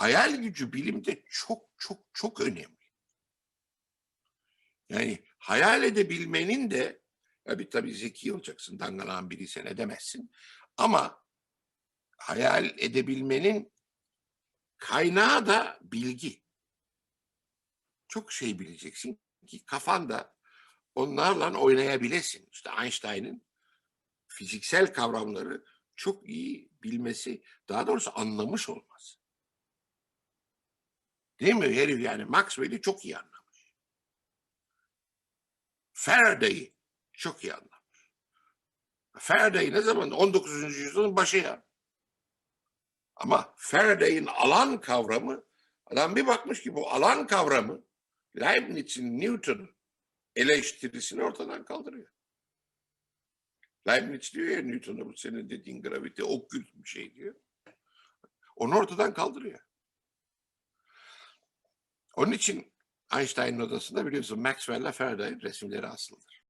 hayal gücü bilimde çok çok çok önemli. Yani hayal edebilmenin de ya bir tabii zeki olacaksın, dangalan biriysen edemezsin. Ama hayal edebilmenin kaynağı da bilgi. Çok şey bileceksin ki kafanda onlarla oynayabilesin. İşte Einstein'ın fiziksel kavramları çok iyi bilmesi, daha doğrusu anlamış olması. Değil mi herif yani Maxwell'i çok iyi anlamış. Faraday'i çok iyi anlamış. Faraday ne zaman? 19. yüzyılın başı ya. Ama Faraday'in alan kavramı, adam bir bakmış ki bu alan kavramı Leibniz'in Newton eleştirisini ortadan kaldırıyor. Leibniz diyor ya Newton'a bu senin dediğin gravite okült bir şey diyor. Onu ortadan kaldırıyor. Onun için Einstein'ın odasında biliyorsun Maxwell'le Faraday'ın resimleri asılıdır.